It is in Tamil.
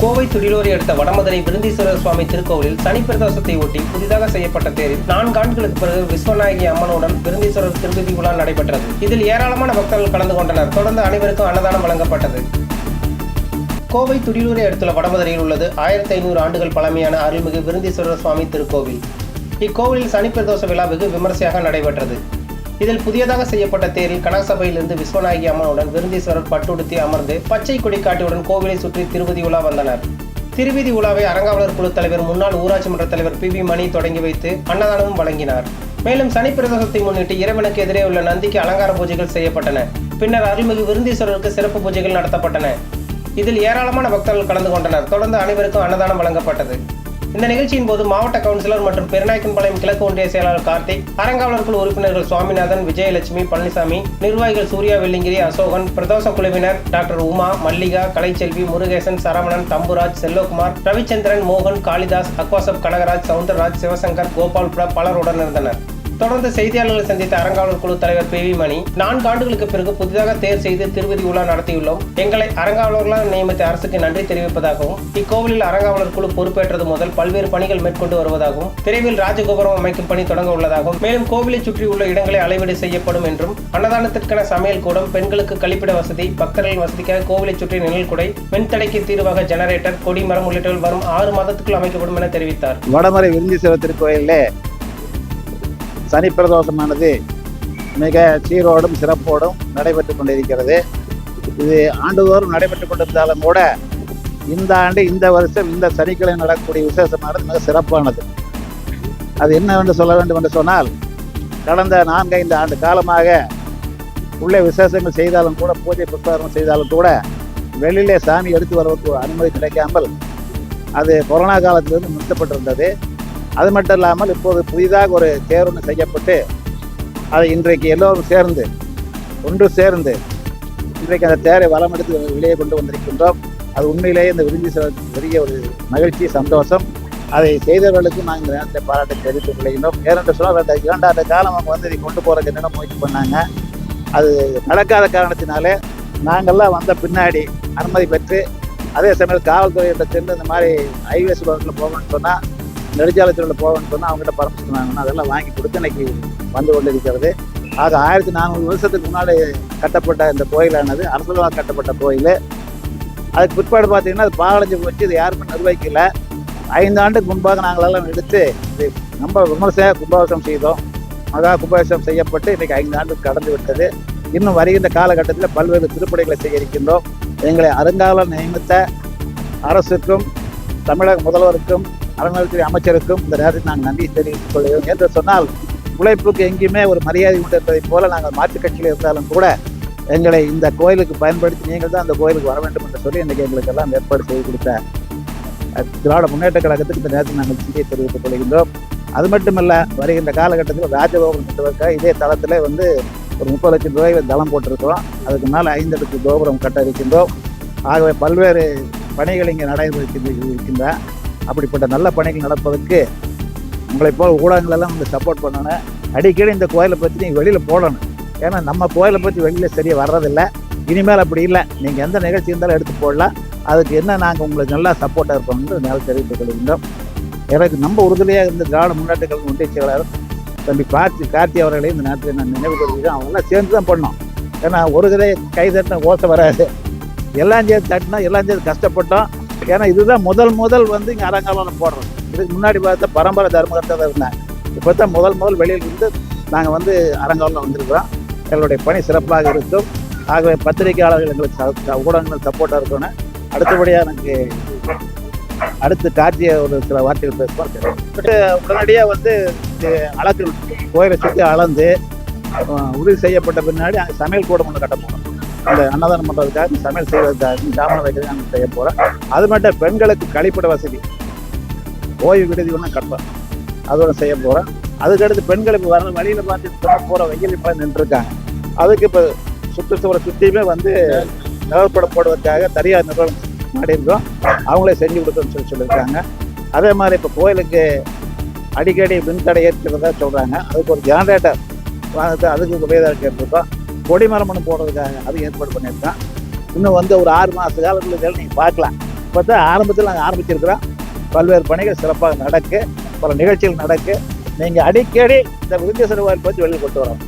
கோவை துடிலூரை அடுத்த வடமதுரை விருந்தீஸ்வரர் சுவாமி திருக்கோவிலில் சனி பிரதோஷத்தை ஒட்டி புதிதாக செய்யப்பட்ட தேரில் நான்கு ஆண்டுகளுக்கு பிறகு விஸ்வநாயகி அம்மனுடன் விருந்தீஸ்வரர் திருப்பதி விழா நடைபெற்றது. இதில் ஏராளமான பக்தர்கள் கலந்து கொண்டனர். தொடர்ந்து அனைவருக்கும் அன்னதானம் வழங்கப்பட்டது. கோவை துடிலூரை அடுத்துள்ள வடமதுரையில் உள்ளது ஆயிரத்தி ஐநூறு ஆண்டுகள் பழமையான அருள்மிகு விருந்தீஸ்வரர் சுவாமி திருக்கோவில். இக்கோவிலில் சனி பிரதோஷ விழா வெகு விமர்சையாக நடைபெற்றது. இதில் புதியதாக செய்யப்பட்ட தேரில் கனகசபையிலிருந்து விஸ்வநாயகி அம்மனுடன் விருந்தீஸ்வரர் பட்டுடுத்தி அமர்ந்து பச்சை கொடி காட்டியுடன் கோவிலை சுற்றி திருவதி உலா வந்தனர். திருவிதி உலாவை அறங்காவலர் குழு தலைவர் முன்னாள் ஊராட்சி மன்ற தலைவர் பி வி மணி தொடங்கி வைத்து அன்னதானமும் வழங்கினார். மேலும் சனி பிரதோஷத்தை முன்னிட்டு இறைவனுக்கு எதிரே உள்ள நந்திக்கு அலங்கார பூஜைகள் செய்யப்பட்டன. பின்னர் அருள்மிகு விருந்தீஸ்வரருக்கு சிறப்பு பூஜைகள் நடத்தப்பட்டன. இதில் ஏராளமான பக்தர்கள் கலந்து கொண்டனர். தொடர்ந்து அனைவருக்கும் அன்னதானம் வழங்கப்பட்டது. இந்த நிகழ்ச்சியின் போது மாவட்ட கவுன்சிலர் மற்றும் பெருநாயக்கன்பாளையம் கிழக்கு ஒன்றிய செயலாளர் கார்த்திக் அறங்காவலர் குழு உறுப்பினர்கள் சுவாமிநாதன் விஜயலட்சுமி பழனிசாமி நிர்வாகிகள் சூர்யா வெள்ளிங்கிரி அசோகன் பிரதோஷ குழுவினர் டாக்டர் உமா மல்லிகா கலைச்செல்வி முருகேசன் சரவணன் தம்புராஜ் செல்லோகுமார் ரவிச்சந்திரன் மோகன் காளிதாஸ் அக்வாசப் கனகராஜ் சவுந்தரராஜ் சிவசங்கர் கோபால் பலருடன் இருந்தனர் தொடர்ந்து செய்தியாளர்களை சந்தித்த அறங்காவலர் குழு தலைவர் பி வி மணி நான்கு ஆண்டுகளுக்கு பிறகு புதிதாக தேர் செய்து திருவதி உலா நடத்தியுள்ளோம். எங்களை அறங்காவலர்களால் நியமித்த அரசுக்கு நன்றி தெரிவிப்பதாகவும் இக்கோவிலில் அறங்காவலர் குழு பொறுப்பேற்றது முதல் பல்வேறு பணிகள் மேற்கொண்டு வருவதாகவும் விரைவில் ராஜகோபுரம் அமைக்கும் பணி தொடங்க உள்ளதாகவும் மேலும் கோவிலை சுற்றியுள்ள இடங்களை அளவீடு செய்யப்படும் என்றும் அன்னதானத்திற்கான சமையல் கூடம் பெண்களுக்கு கழிப்பிட வசதி பக்தர்களின் வசதிக்காக கோவிலை சுற்றி நிழல் குடை மின்தடைக்கு தீர்வாக ஜெனரேட்டர் கொடிமரம் உள்ளிட்டவர்கள் வரும் ஆறு மாதத்துக்குள் அமைக்கப்படும் என தெரிவித்தார். வடமறை விருந்தீஸ்வரர் திருக்கோயிலில் சனி பிரதோஷமானது மிக சீரோடும் சிறப்போடும் நடைபெற்று கொண்டிருக்கிறது. இது ஆண்டுதோறும் நடைபெற்று கொண்டிருந்தாலும் கூட இந்த ஆண்டு இந்த வருஷம் இந்த சனிக்கிழமை நடக்கக்கூடிய விசேஷமானது மிக சிறப்பானது. அது என்னவென்று சொல்ல வேண்டும் என்று சொன்னால் கடந்த நான்கைந்து ஆண்டு காலமாக உள்ளே விசேஷங்கள் செய்தாலும் கூட பூஜை புத்தகம் செய்தாலும் கூட வெளியிலே சாமி எடுத்து வருவதற்கு அனுமதி கிடைக்காமல் அது கொரோனா காலத்திலிருந்து நிறுத்தப்பட்டிருந்தது. அது மட்டும் இல்லாமல் இப்போது புதிதாக ஒரு தேர்வு செய்யப்பட்டு அதை இன்றைக்கு எல்லோரும் சேர்ந்து ஒன்று சேர்ந்து இன்றைக்கு அந்த தேரை வளம் எடுத்து வெளியே கொண்டு வந்திருக்கின்றோம். அது உண்மையிலேயே இந்த விருந்தி பெரிய ஒரு மகிழ்ச்சி சந்தோஷம். அதை செய்தவர்களுக்கும் நாங்கள் இந்த நேரத்தை பாராட்டை தெரிவித்துக் கொள்கின்றோம். ஏனென்று சொன்னால் அந்த இரண்டாண்டு காலம் அவங்க வந்து இதை கொண்டு போகிறதுக்கு என்னென்ன முயற்சி பண்ணாங்க. அது நடக்காத காரணத்தினாலே நாங்கள்லாம் வந்த பின்னாடி அனுமதி பெற்று அதே சமயம் காவல்துறையிட்ட சென்று இந்த மாதிரி ஹைவேஸ் ரோட்டில் போகணும்னு சொன்னால் நெடுஞ்சாலைத்துறையில் போகணும்னு சொன்னால் அவங்ககிட்ட பர்மிஷன் வாங்கணும் அதெல்லாம் வாங்கி கொடுத்து இன்னைக்கு வந்து கொண்டிருக்கிறது. ஆக ஆயிரத்தி நானூறு வருஷத்துக்கு முன்னாடி கட்டப்பட்ட இந்த கோயிலானது அரசுகளால் கட்டப்பட்ட கோயில். அதுக்கு பிற்பாடு பார்த்தீங்கன்னா அது பாலஞ்சு போச்சு இது யாருமே நிர்வகிக்கல. ஐந்து ஆண்டுக்கு முன்பாக நாங்களெல்லாம் எடுத்து இது ரொம்ப விமர்சையாக கும்பாபிஷேகம் செய்தோம். மகா கும்பாபிஷேகம் செய்யப்பட்டு இன்றைக்கி ஐந்து ஆண்டுக்கு கடந்து விட்டது. இன்னும் வருகின்ற காலகட்டத்தில் பல்வேறு திருப்பணிகளை செய்ய இருக்கின்றோம் எங்களை அருங்காலம் நியமித்த அரசுக்கும் தமிழக முதல்வருக்கும் அறநிலையத்துறை அமைச்சருக்கும் இந்த நேரத்தில் நாங்கள் நன்றி தெரிவித்துக் கொள்கிறோம். என்று சொன்னால் உழைப்புக்கு எங்கேயுமே ஒரு மரியாதை உண்டு என்பதைப் போல நாங்கள் மாற்றுக் கட்சியில் இருந்தாலும் கூட எங்களை இந்த கோயிலுக்கு பயன்படுத்தி நீங்கள் தான் அந்த கோயிலுக்கு வர வேண்டும் என்று சொல்லி இன்றைக்கி எங்களுக்கு எல்லாம் ஏற்பாடு செய்து கொடுத்த திராவிட முன்னேற்ற கழகத்துக்கு இந்த நேரத்தில் நாங்கள் நன்றியை தெரிவித்துக் கொள்கின்றோம். அது மட்டுமல்ல வருகின்ற காலகட்டத்தில் ராஜகோபுரம் கட்டுவதற்காக இதே தளத்தில் வந்து ஒரு முப்பது லட்சம் ரூபாய் தளம் போட்டிருக்கிறோம். அதுக்கு மேலே ஐந்தடுக்கு கோபுரம் கட்ட இருக்கின்றோம். ஆகவே பல்வேறு பணிகள் இங்கே நடைபெற்று இருக்கின்ற அப்படிப்பட்ட நல்ல பணிகள் நடப்பதற்கு உங்களை போல் ஊடகங்கள் எல்லாம் வந்து சப்போர்ட் பண்ணணும். அடிக்கடி இந்த கோயிலை பற்றி நீங்கள் வெளியில் போடணும். ஏன்னா நம்ம கோயிலை பற்றி வெளியில் சரியாக வர்றதில்லை. இனிமேல் அப்படி இல்லை. நீங்கள் எந்த நிகழ்ச்சி இருந்தாலும் எடுத்து போடலாம். அதுக்கு என்ன நாங்கள் உங்களுக்கு நல்லா சப்போர்ட்டாக இருப்போம்னு மேலே தெரிவித்துக் கொள்கின்றோம். எனக்கு நம்ம உறுதுணையாக இருந்த திராவிட முன்னேற்ற கழகம் ஒன்றிய செயலாளர் தம்பி கார்த்தி கார்த்தி அவர்களையும் இந்த நேரத்தில் நான் நினைவு கொள்கிறேன் அவங்களாம் சேர்ந்து தான் பண்ணோம். ஏன்னா ஒரு கதை கை தட்டின ஓசை வராது. எல்லாம் சேர்த்து தட்டினா எல்லாம் சேர்ந்து கஷ்டப்பட்டோம். ஏன்னா இதுதான் முதல் முதல் வந்து இங்கே அரங்காலம் போடுறோம் இதுக்கு முன்னாடி பார்த்தா பரம்பரை தர்மகர்த்தா தான் இருந்தேன் இப்போ தான் முதல் முதல் வெளியில் இருந்து நாங்கள் வந்து அரங்காலம் வந்திருக்கிறோம். எங்களுடைய பணி சிறப்பாக இருக்கும். ஆகவே பத்திரிகையாளர்கள் எங்களுக்கு ச- ஊடகங்கள் சப்போர்ட்டாக இருக்கணும். அடுத்தபடியாக எனக்கு அடுத்து கார்த்திய ஒரு சில வார்த்தைகள் பேசுவோம். உடனடியாக வந்து அளக்கு கோயிலை சுற்றி அளந்து உறுதி செய்யப்பட்ட பின்னாடி அங்கே சமையல் கூடம் ஒன்று கட்ட போகிறோம் அந்த அன்னதானம் பண்ணுறதுக்காக சமையல் செய்வதற்காக சாமனை வைக்கிறது நாங்கள் செய்ய போகிறோம் அது மட்டும் பெண்களுக்கு கழிப்பிட வசதி. ஓய்வு விடுதி ஒன்று கட்டலாம் அதோட செய்ய போகிறோம் அதுக்கடுத்து பெண்களுக்கு வர வழியில் பார்த்து போகிற வெயில் இப்போ நின்றுருக்காங்க. அதுக்கு இப்போ சுற்றுச்சூழல் சுற்றியுமே வந்து நிலப்படம் போடுவதற்காக தனியார் நிறுவனம் நாடி அவங்களே செஞ்சு கொடுக்கணும்னு சொல்லி சொல்லியிருக்காங்க. அதே மாதிரி இப்போ கோயிலுக்கு அடிக்கடி மின்தடை ஏற்படுறதா சொல்கிறாங்க அதுக்கு ஒரு ஜெனரேட்டர் வாங்க அதுக்கு உபயோகம் கேட்டிருக்கோம் கொடிமரம் ஒன்று போடுறதுக்காக அது ஏற்பாடு பண்ணியிருக்கோம் இன்னும் வந்து ஒரு ஆறு மாத காலத்தில் நீங்கள் பார்க்கலாம். இப்போ தான் ஆரம்பத்தில் நாங்கள் ஆரம்பிச்சிருக்கிறோம். பல்வேறு பணிகள் சிறப்பாக நடக்கு பல நிகழ்ச்சிகள் நடக்கு. நீங்கள் அடிக்கடி இந்த விருந்தேஸ்வரர் கோயில் பற்றி வெளியில் கொண்டு வரோம்